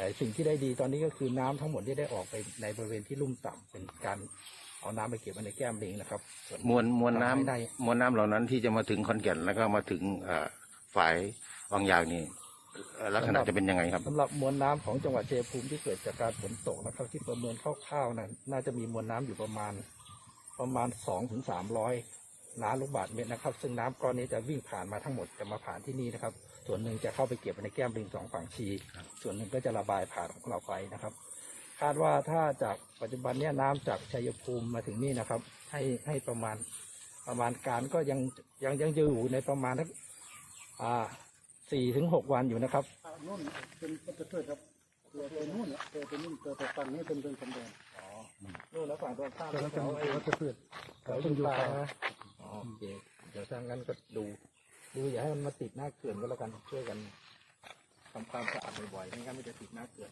แต่สิ่งที่ได้ดีตอนนี้ก็คือน้ำทั้งหมดที่ได้ออกไปในบริเวณที่ลุ่มต่ำเป็นการเอาน้ำไปเก็บไว้ในแก้มลิงนะครับส่วนมวลมวลน้ำไม่ได้มวลน้ำเหล่านั้นที่จะมาถึงคอนแก่นแล้วก็มาถึงเอ่อฝ่ายบางอย่างนี่เอ่อลักษณะจะเป็นยังไงครับสำหรับมวลน้ำของจังหวัดชัยภูมิที่เกิดจากการฝนตกนะครับที่ประเมินคร่าวๆนั้นน่าจะมีมวลน้ำอยู่ประมาณประมาณสองถึงสามร้อย ล้านลูกบาศก์เมตรนะครับ ซึ่งน้ำก้อนนี้จะวิ่งผ่านมาทั้งหมดจะมาผ่านที่นี่นะครับ ส่วนหนึ่งจะเข้าไปเก็บในแก้มลิงสองฝั่งชี ส่วนหนึ่งก็จะระบายผ่านของเราไปนะครับ คาดว่าถ้าจากปัจจุบันเนี้ยน้ำจากชัยภูมิมาถึงนี่นะครับ ให้ให้ประมาณประมาณการก็ยังยังยังจะอยู่ในประมาณทักอ่าสี่ถึงหกวันอยู่นะครับอ่านู่นเป็นเป็นเพื่อนครับตัวตัวนู่นแหละตัวตัวนู่นตัวตัวฝั่งนี้เป็นเป็นสำแดงอ๋อนู่นแล้วฝั่งตรงข้ามตัวนั้นเป็นเขาไอ้ตัวเพื่อนเขาอยู่ปลายนะอ๋อ โอเคเดี๋ยวทางนั้นก็ดูดูอย่าให้มันมาติดหน้าเขื่อนก็แล้วกันช่วยกันทำความสะอาดบ่อยๆไม่งั้นมันจะติดหน้าเขื่อน